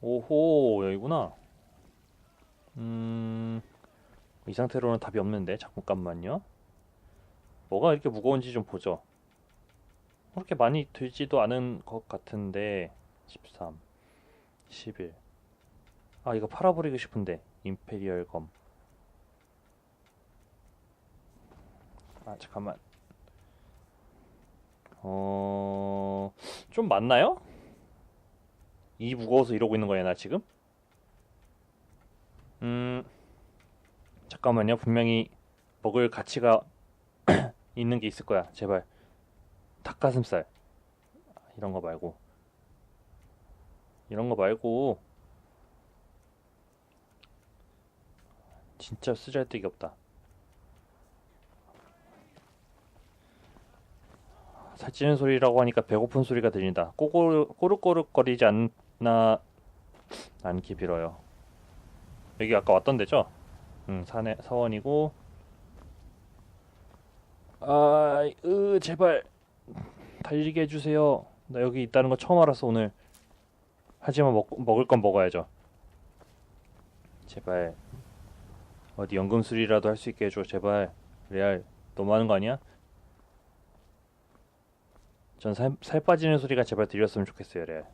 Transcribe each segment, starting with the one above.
오호 여기구나. 음, 이 상태로는 답이 없는데 잠깐만요. 뭐가 이렇게 무거운지 좀 보죠. 그렇게 많이 들지도 않은 것 같은데 13, 11. 아 이거 팔아버리고 싶은데 임페리얼 검. 아 잠깐만. 어, 좀 많나요? 이 무거워서 이러고 있는 거야 나 지금? 음, 잠깐만요. 분명히 먹을 가치가 있는 게 있을 거야. 제발. 닭가슴살. 이런 거 말고. 이런 거 말고. 진짜 쓰잘데기 없다. 살찌는 소리라고 하니까 배고픈 소리가 들린다. 꼬르, 꼬르꼬르거리지 않 나 않기 빌어요. 여기 아까 왔던 데죠? 응, 산에 사원이고. 아, 으, 제발 달리게 해주세요. 나 여기 있다는 거 처음 알았어 오늘. 하지만 먹, 먹을 건 먹어야죠. 제발 어디 연금술이라도 할 수 있게 해줘. 제발 레알 너무 하는 거 아니야? 전 살, 살 빠지는 소리가 제발 들렸으면 좋겠어요, 레알.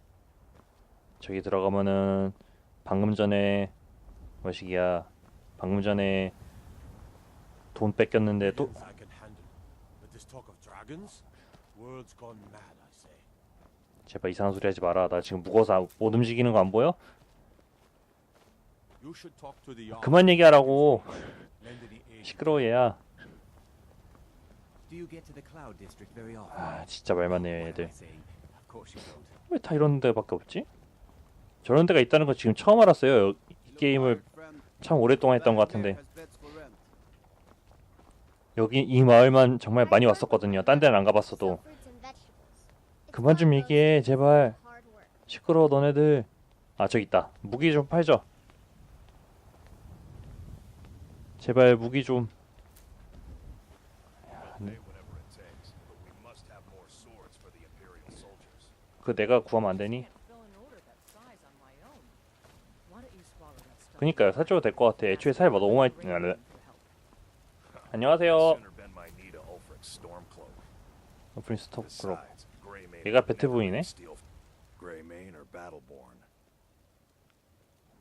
저기 들어가면은 방금 전에 뭐시기야 방금 전에 돈 뺏겼는데 또. 제발 이상한 소리 하지 마라. 나 지금 무거워서 안- 못 움직이는 거 안 보여? 그만 얘기하라고. 시끄러워 얘야. 아 진짜 말 많네 What am 얘들. 왜 다 이런 데밖에 없지? 저런 데가 있다는 거 지금 처음 알았어요. 이 게임을 참 오랫동안 했던 것 같은데 여기 이 마을만 정말 많이 왔었거든요. 딴 데는 안 가봤어도. 그만 좀 얘기해 제발. 시끄러워 너네들. 아 저기 있다. 무기 좀 팔죠. 제발 무기 좀. 그 내가 구하면 안 되니? fill an order that size on my own. Why don't you swallow that stuff? 그니까요. 사줘도 될 것 같아. 애초에 살 너무 많이. 아, 네. 안녕하세요. Sooner bend my knee to Ulfric's Stormcloak. 프린 스 톱 그룹. 얘가 Battleborn.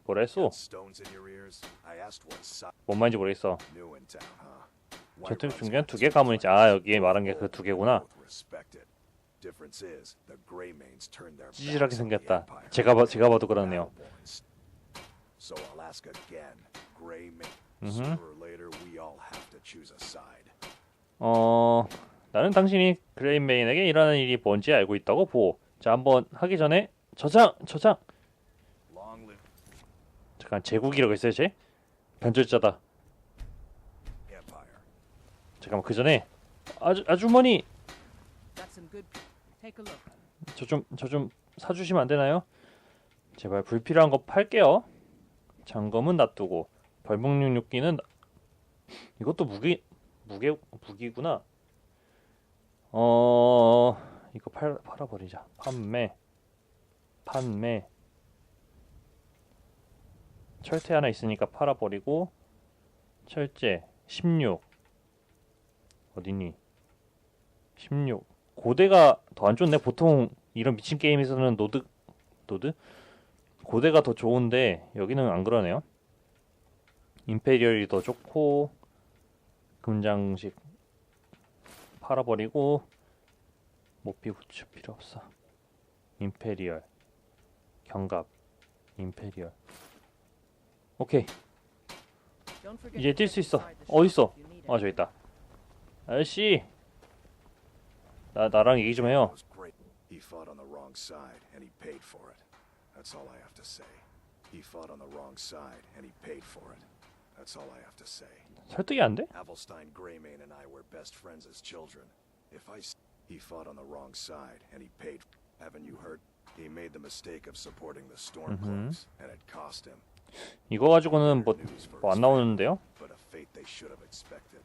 뭐라 했어? 뭔 말인지 모르겠어. new in town, huh? 저쪽 Whiterun's 중间got 두개 two 가문이지. 아 여기 말한 게 그 두 개구나. 찌질하게 생겼다. 제가 봐 제가 봐도 그러네요. So I'll ask again. Greymane. Mhm. Sooner or later, we all have to choose a side. 어 나는 당신이 그레인메인에게 일하는 일이 뭔지 알고 있다고 보오. 자 한번 하기 전에 저장 저장. Long live 잠깐 제국이라고 있어요 쟤? 변절자다. 잠깐만 그 전에 아주 아주머니. 저 좀 저 좀 사주시면 안 되나요? 제발 불필요한 거 팔게요. 장검은 놔두고 벌목육 육기는 이것도 무기 무게 무기구나. 어 이거 팔 팔아버리자. 판매 판매 철퇴 하나 있으니까 팔아버리고 철제 16 어디니? 16 고대가 더 안 좋네. 보통 이런 미친 게임에서는 노드 노드 고대가 더 좋은데 여기는 안 그러네요. 임페리얼이 더 좋고 금장식 팔아버리고 모피 부츠 필요 없어. 임페리얼 경갑 임페리얼 오케이 이제 뛸 수 있어. need 아 it. 저기 있다. 아저씨 나 나랑 얘기 좀 해요. was great. He fought on the wrong side, and he paid for it. That's all I have to say. He fought on the wrong side, and he paid for it. That's all I have to say. 설득이 안 돼? Avelstein Greymane and I were best friends as children. If I s- he fought on the wrong side, and he paid. Haven't you heard? He made the mistake of supporting the Stormcloaks, and it cost him. 이거 가지고는 뭐 News for 뭐 안 his 나오는데요? family, but a fate they should have expected.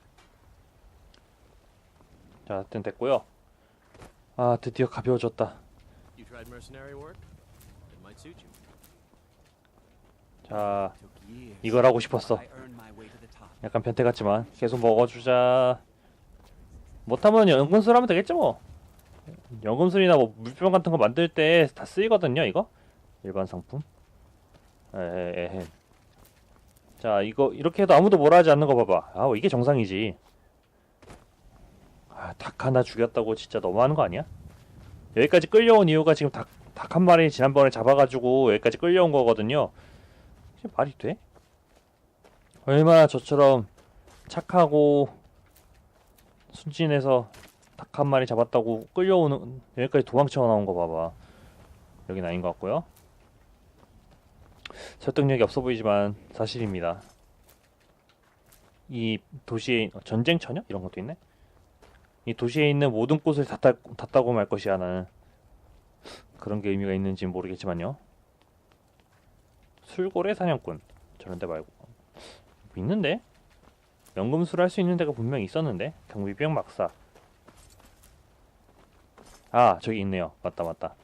자, 하여튼 됐고요. 아, 드디어 가벼워졌다. You tried mercenary work? 자. 이걸 하고 싶었어. 약간 변태 같지만. 계속 먹어주자. 못하면 연금술 하면 되겠죠 뭐. 연금술이나 뭐 물병 같은 거 만들 때 다 쓰이거든요 이거? 일반 상품? 에헤헤 자 이거 이렇게 해도 아무도 뭐라 하지 않는 거 봐봐. 아 이게 정상이지. 아, 닭 하나 죽였다고 진짜 너무하는 거 아니야? 여기까지 끌려온 이유가 지금 닭 닭 한 마리 지난번에 잡아가지고 여기까지 끌려온 거거든요 이게 말이 돼? 얼마나 저처럼 착하고 순진해서 닭 한 마리 잡았다고 끌려오는 여기까지 도망쳐 나온 거 봐봐. 여긴 아닌 것 같고요. 설득력이 없어 보이지만 사실입니다. 이 도시에 전쟁 처녀 이런 것도 있네. 이 도시에 있는 모든 꽃을 다, 따, 다 따고 말 것이야 나는. 그런 게 의미가 있는지 는 모르겠지만요. 술고래 사냥꾼 저런 데 말고. 뭐 있는데? 연금술 할 수 있는 데가 분명히 있었는데? 경비병 막사. 아 저기 있네요. 맞다 맞다.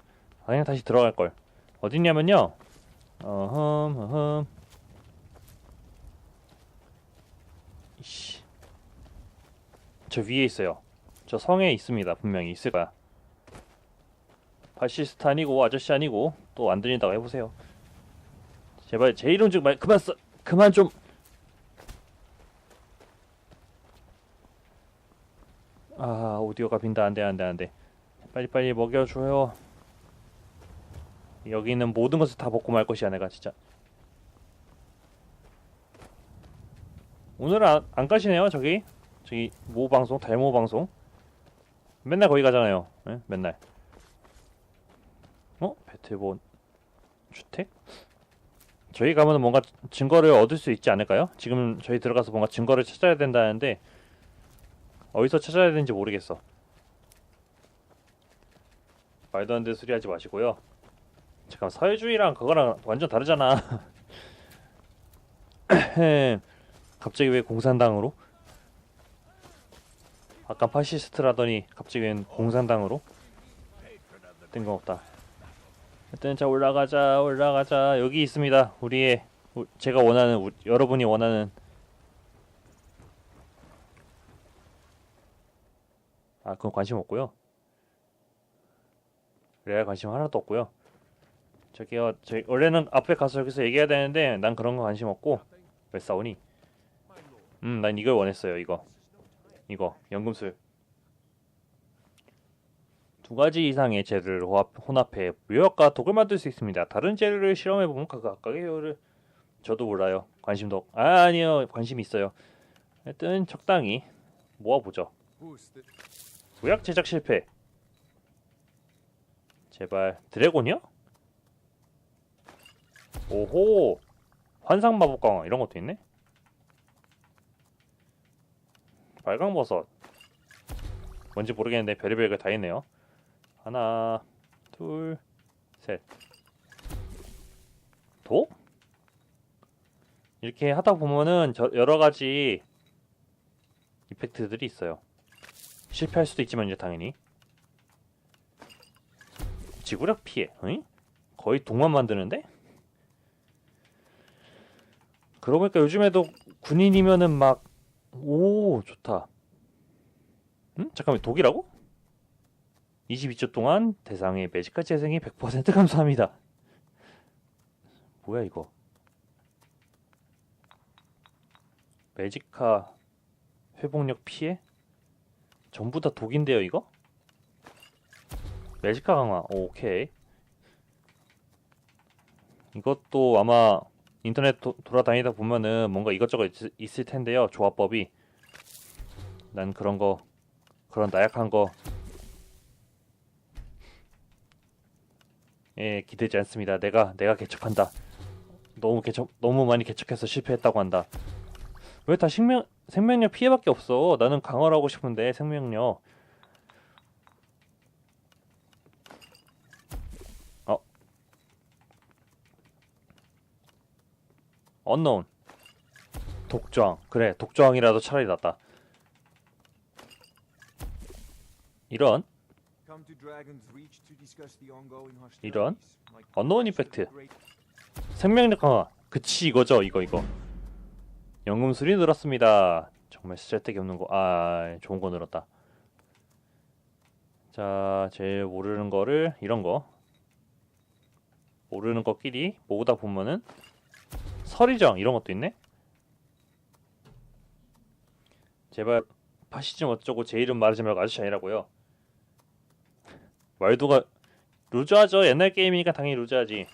아, 그냥 다시 들어갈 걸. 어딨냐면요. 어흠 어흠. 이씨. 저 위에 있어요. 저 성에 있습니다. 분명히 있을 거야 파시스트 아니고 아저씨 아니고 또 안 들린다고 해보세요. 제발 제 이름 좀말 그만 써 그만 좀. 아 오디오가 빈다. 안돼 안돼 안돼. 빨리 빨리 먹여줘요. 여기 있는 모든 것을 다 먹고 말 것이야 내가 진짜. 오늘 안, 안 가시네요 저기. 저기 모 방송 달모 방송. 맨날 거기 가잖아요. 예? 맨날 어 배틀본 주택 저희 가면 뭔가 증거를 얻을 수 있지 않을까요? 지금 저희 들어가서 뭔가 증거를 찾아야 된다는데 어디서 찾아야 되는지 모르겠어. 말도 안 되는 소리 하지 마시고요. 잠깐 사회주의랑 그거랑 완전 다르잖아. 갑자기 왜 공산당으로? 아까 파시스트라더니 갑자기 웬 공산당으로? 뜬금없다. 일단 자 올라가자 올라가자 여기 있습니다. 우리의 우- 제가 원하는 우- 여러분이 원하는 아, 그건 관심 없고요. 레알 관심 하나도 없고요. 저기요, 저 원래는 앞에 가서 여기서 얘기해야 되는데 난 그런 거 관심 없고 왜 싸우니? 음, 난 이걸 원했어요. 이거, 이거 연금술. 두 가지 이상의 재료를 혼합해 묘약과 독을 만들 수 있습니다. 다른 재료를 실험해 보면 각각의 효를 저도 몰라요. 관심도 없- 아, 아니요, 관심 있어요. 하여튼 적당히 모아보죠. 무약 제작 실패. 제발 드래곤이요? 오호 환상 마법 강화 이런 것도 있네. 빨강 버섯 뭔지 모르겠는데 별의별 거다 있네요. 하나, 둘, 셋. 도? 이렇게 하다 보면은 저 여러 가지 이펙트들이 있어요. 실패할 수도 있지만 이제 당연히 지구력 피해 응? 거의 동만 만드는데 그러고 보니까 요즘에도 군인이면은 막 오 좋다 응? 잠깐만 독이라고? 22초 동안 대상의 매직카 재생이 100% 감소합니다 뭐야 이거 매직카 회복력 피해? 전부 다 독인데요, 이거? 매지카 강화. 오케이. 이것도 아마 인터넷 도, 돌아다니다 보면은 뭔가 이것저것 있, 을 텐데요. 조합법이. 난 그런 거 그런 나약한 거 예, 기대지 않습니다. 내가 내가 개척한다. 너무 개척 너무 많이 개척해서 실패했다고 한다. 왜 다 생명 생명력 피해밖에 없어? 나는 강화를 하고 싶은데 생명력. 어. 언노운. 독저항. 그래, 독저항이라도 차라리 낫다. 이런 이런 언노운 이펙트. 생명력 강화. 그치 이거죠 이거 이거. 연금술이 늘었습니다. 정말 쓸데기 없는 거아 좋은 거 늘었다. 자 제일 모르는 거를 이런 거. 모르는 것끼리 모으다 보면은 서리정 이런 것도 있네? 제발 파시즘 어쩌고 제 이름 말하지 말고 아저씨 아니라고요 말도가 루즈하죠. 옛날 게임이니까 당연히 루즈하지.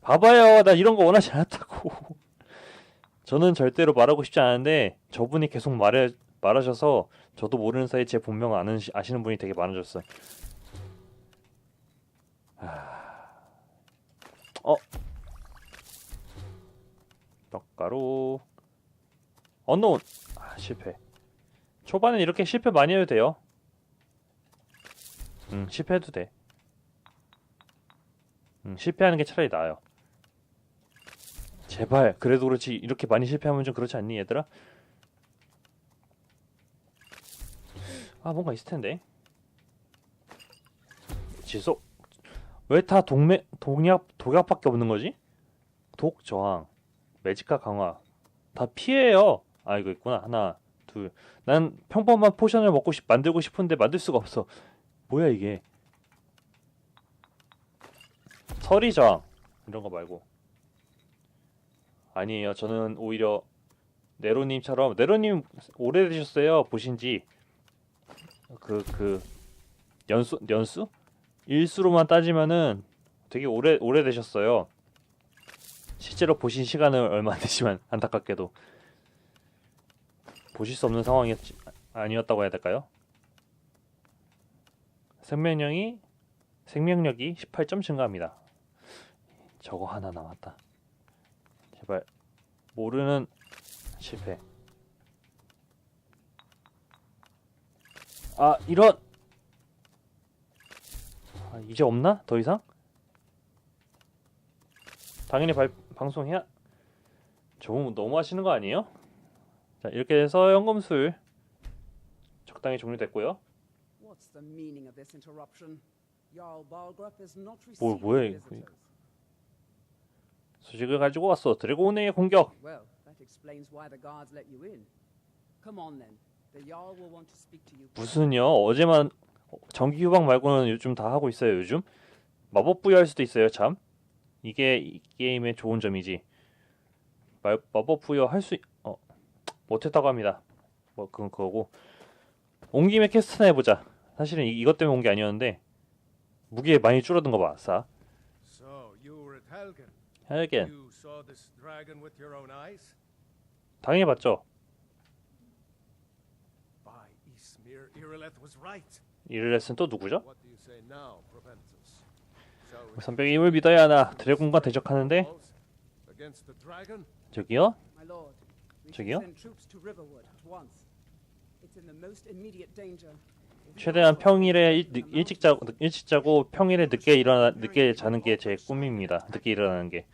봐봐요. 나 이런 거 원하지 않았다고. 저는 절대로 말하고 싶지 않은데 저분이 계속 말해 말하셔서 저도 모르는 사이 제 본명을 아는 시- 아시는 분이 되게 많아졌어요. 아... 어? 떡가루. 언노운 아, 실패. 초반엔 이렇게 실패 많이 해도 돼요 음 실패해도 돼. 음, 실패하는 게 차라리 나아요. 제발 그래도 그렇지. 이렇게 많이 실패하면 좀 그렇지 않니 얘들아? 아 뭔가 있을 텐데. 지속 왜 다 동맥 동약 독약밖에 없는 거지? 독 저항. 매직과 강화. 다 피해요. 아 이거 있구나. 하나 둘. 난 평범한 포션을 먹고 싶 만들고 싶은데 만들 수가 없어 뭐야 이게 서리 저항 이런 거 말고 아니에요. 저는 오히려 네로님처럼 네로님 오래되셨어요. 보신지 그 그 연수 연수 일수로만 따지면은 되게 오래 오래되셨어요. 실제로 보신 시간은 얼마 안 되지만 안타깝게도 보실 수 없는 상황이었지 아니었다고 해야 될까요? 생명력이 생명력이 18점 증가합니다. 저거 하나 남았다. 제발 모르는 실패. 아 이런 아, 이제 없나 더 이상? 당연히 발, 방송해야 좀 너무 하시는 거 아니에요? 자 이렇게 해서 연금술 적당히 종료됐고요. What's the meaning of this interruption? Jarl Balgrup is not 뭐, 뭐야, 이거. 소식을 가지고 왔어. 드래곤의 공격. Well, that explains why the guards let you in. Come on then. The Jarl will want to speak to you. 무슨요? 어제만 전기 휴방 말고는 요즘 다 하고 있어요. 요즘 마법 부여할 수도 있어요. 참 이게 이 게임의 좋은 점이지. 마, 마법 부여 할 수 어, 못했다고 합니다. 뭐 그건 그거고 온 김에 캐스트나 해보자. 사실은 이, 이것 때문에 온 게 아니었는데 무게 많이 줄어든 거 봐. 싸. Eyes? 당연히 봤죠. 이르레스는 또 누구죠? 선배의 힘을 믿어야 하나. 드래곤과 대적하는데? 저기요. 저기요? 최대한 평일에 일, 일찍 자 mountains, 일찍 자고 평일에 늦게 일어나 늦게 자는 게 제 꿈입니다. 늦게 일어나는 게.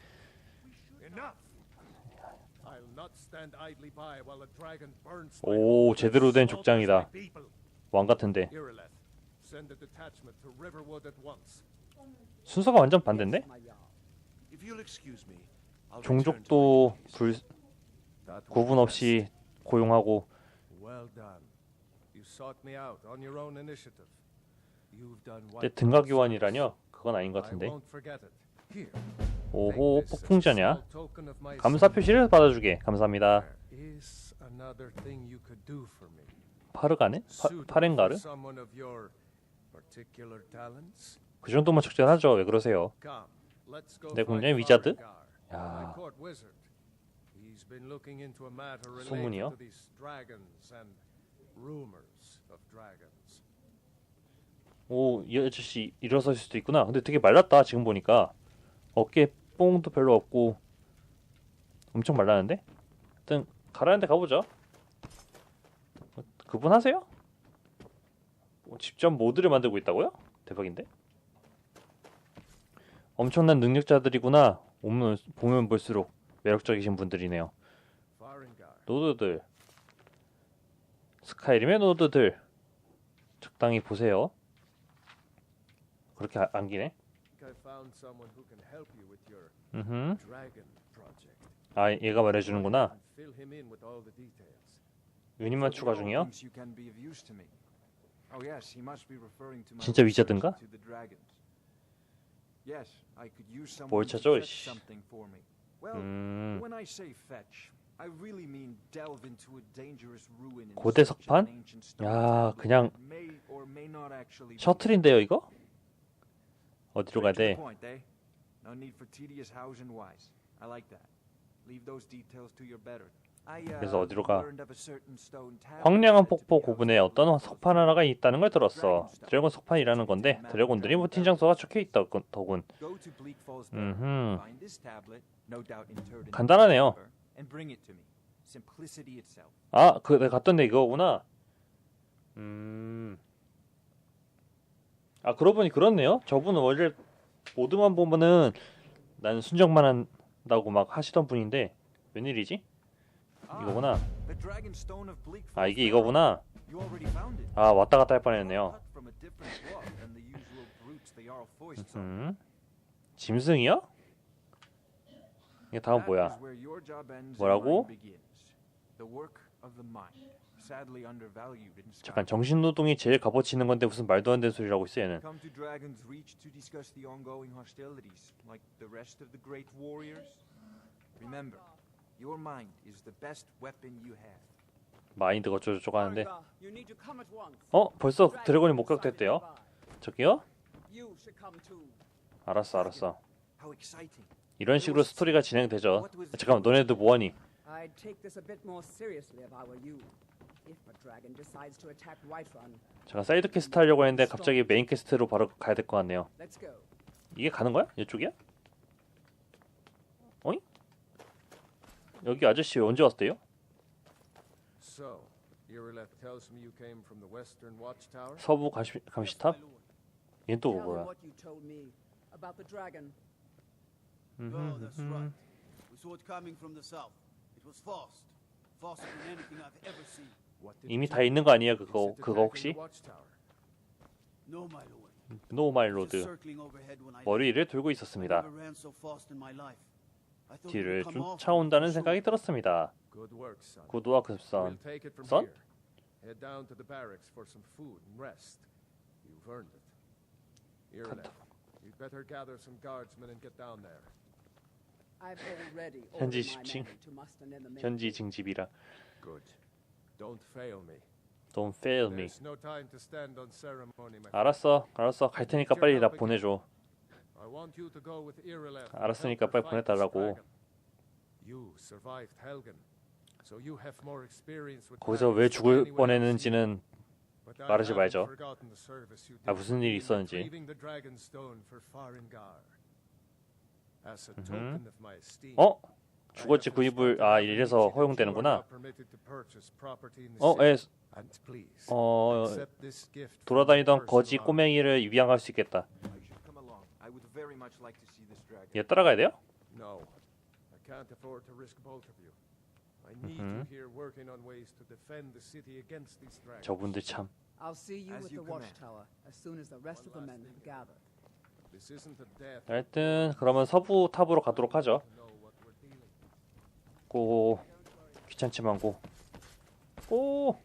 오 제대로 된 족장이다. 왕 같은데. 순서가 완전 반대인데? 종족도. 불 구분 없이 고용하고 근데 등가 교환이라뇨? 그건 아닌 것 같은데. 오호 my 감사. 표시를 받아주게 감사합니다. There is another thing you could do for me. 파르가네? 파, 파렌가르? for someone of your particular talents. 그 정도면 적절하죠. 왜 그러세요? 내 공략 위자드? 야. 소문이요? 오, 이 아저씨 일어설 수도 있구나. 근데 되게 말랐다. 지금 보니까 어깨 뽕도 별로 없고 엄청 말랐는데. 하여튼 가라는 데 가보죠. 어, 그분 하세요? 뭐, 직접 모드를 만들고 있다고요? 대박인데. 엄청난 능력자들이구나. 보면 볼수록 매력적이신 분들이네요. 노드들 스카이림의 노드들 적당히 보세요. 그렇게 아- 안기네. 음. 아 얘가 말해주는구나. 은인만 추가 중이요? Oh 진짜 위자든가? 뭘. Well, 음. When I say fetch, I really mean delve into a dangerous ruin in 고대 석판? 야, 그냥 셔틀인데요 이거? 어디로 가야 돼? to the point, eh? No need for tedious hows and whys. I like that. Leave those details to your better. I, uh, 그래서 어디로 가? 황량한 폭포 고분에 어떤 석판 하나가 있다는 걸 들었어. 드래곤 석판이라는 건데 드래곤들이 모틴 장소가 적혀 있더군. Barrow, 음흠. 간단하네요. And bring it to me. Simplicity itself. 아, 그 내가 갔던 데 이거구나. 음. 아, 그러고 보니 그렇네요. 저분은 원래 모드만 보면은 난 순정만 한다고 막 하시던 분인데 웬일이지? Ah, 이거구나. 아, 이게. 이거구나. 아, 왔다 갔다 할 뻔했네요. 음. 짐승이요? 이게 다음 뭐야? 뭐라고? 잠깐. 정신노동이 제일 값어치 있는 건데 무슨 말도 안 되는 소리라고 있어 얘는. 마인드가 어쩌고저쩌고 하는데. 어? 벌써 드래곤이 목격됐대요? 저기요? 알았어 알았어. 이런 식으로 스토리가 진행되죠 잠깐만 너네들 뭐하니? I'd take this a bit more seriously if I were you. If a dragon decides to attack Whiterun, 잠깐 사이드 퀘스트 하려고 했는데 갑자기 메인 퀘스트로 바로 가야 될 것 같네요 let's go. 이게 가는 거야? 이쪽이야? 어이? 여기 아저씨 언제 왔대요? So, Irileth tells me you came from the Western Watchtower? 서부 감시, 감시탑? 얘는 또 Tell him 뭐야? about the dragon. Oh, that's right. We saw it coming from the south. It was fast. Faster than anything I've ever seen. What did 이미 다 do? 있는 거 Is 그거 it 그거 혹시? the Watchtower? No, my lord. 노마일로드 Just circling overhead when I 머리 위를 들고 I 있었습니다 never ran so fast in my life. I thought it 뒤를 would come off 쫓아온다는 생각이. 들었습니다 Good work, son. 구두와 We'll 급선 take it from Son? here. Head down to the barracks for some food and rest. You've earned it. Irileth, you'd better gather some guardsmen and get down there. I've already 현지 ordered my 십칭. men to muster in the main 현지 징집이라 Good. Don't fail me. Don't fail me There's no time to stand on ceremony. 알았어 알았어 갈 테니까 빨리 나 보내줘 I want you to go with Irileth. and 알았으니까 빨리 보내달라고. dragon. You survived Helgen, so you have more experience with 거기서 왜 than 죽을. 뻔했는지는 말하지 말죠. forgotten the service you 아, did 무슨 일이 있었는지. 어? 주거지 구입을 아 이래서 허용되는구나 어? please, 어 돌아다니던 거지 꼬맹이를 입양할 수 있겠다. 얘 따라가야 돼요? Mhm. 저분들 참 I'll see you As with you the command. watchtower as soon as the rest of the men have gathered. This isn't a death. 하여튼 그러면 서부 탑으로 가도록 하죠. 고 귀찮지만 고 고!